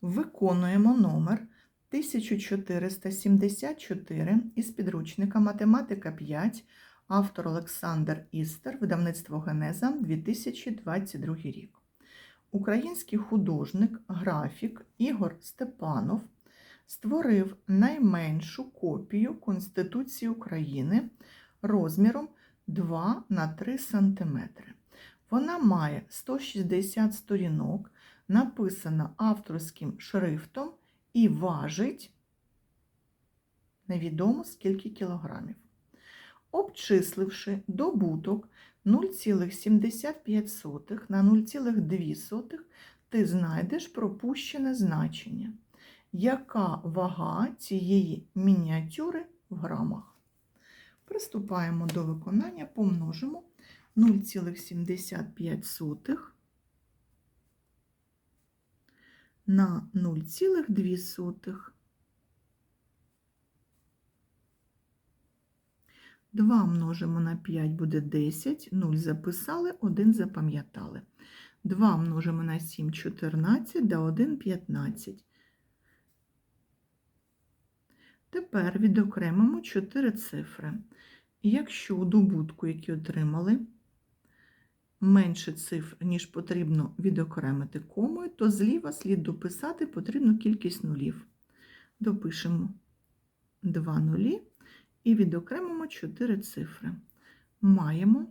Виконуємо номер 1474 із підручника Математика 5, автор Олександр Істер, видавництво Генеза 2022 рік. Український художник, графік Ігор Степанов створив найменшу копію Конституції України розміром 2 на 3 см. Вона має 160 сторінок, написана авторським шрифтом і важить невідомо скільки кілограмів. Обчисливши добуток 0,75 на 0,2, ти знайдеш пропущене значення. Яка вага цієї мініатюри в грамах? Приступаємо до виконання, помножимо 0,75 на 0,2. 2 множимо на 5 буде 10, 0 записали, 1 запам'ятали. 2 множимо на 7 14, да 1 15. Тепер відокремимо 4 цифри. Якщо у добутку, які отримали, менше цифр, ніж потрібно відокремити комою, то зліва слід дописати потрібну кількість нулів. Допишемо 2 нулі і відокремимо 4 цифри. Маємо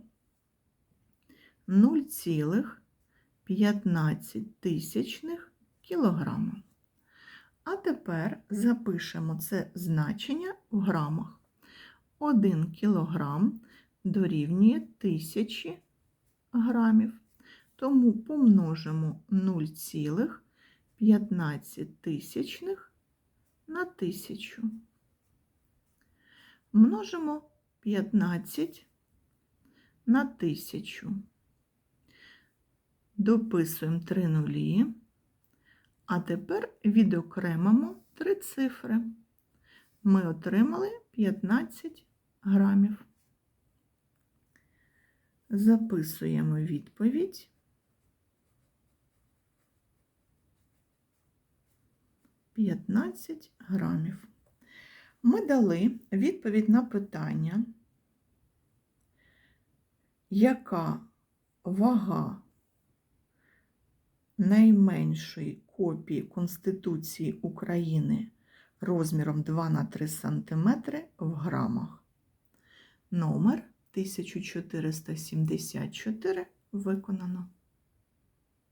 0,15 тисячних кілограма. А тепер запишемо це значення в грамах. 1 кілограм дорівнює 1000 грамів. Тому помножимо 0,15 на 1000. Множимо 15 на 1000. Дописуємо 3 нулі. А тепер відокремимо 3 цифри. Ми отримали 15 грамів. Записуємо відповідь. П'ятнадцять грамів. Ми дали відповідь на питання, яка вага найменшої копії Конституції України розміром 2 на 3 см в грамах. Номер 1474 виконано.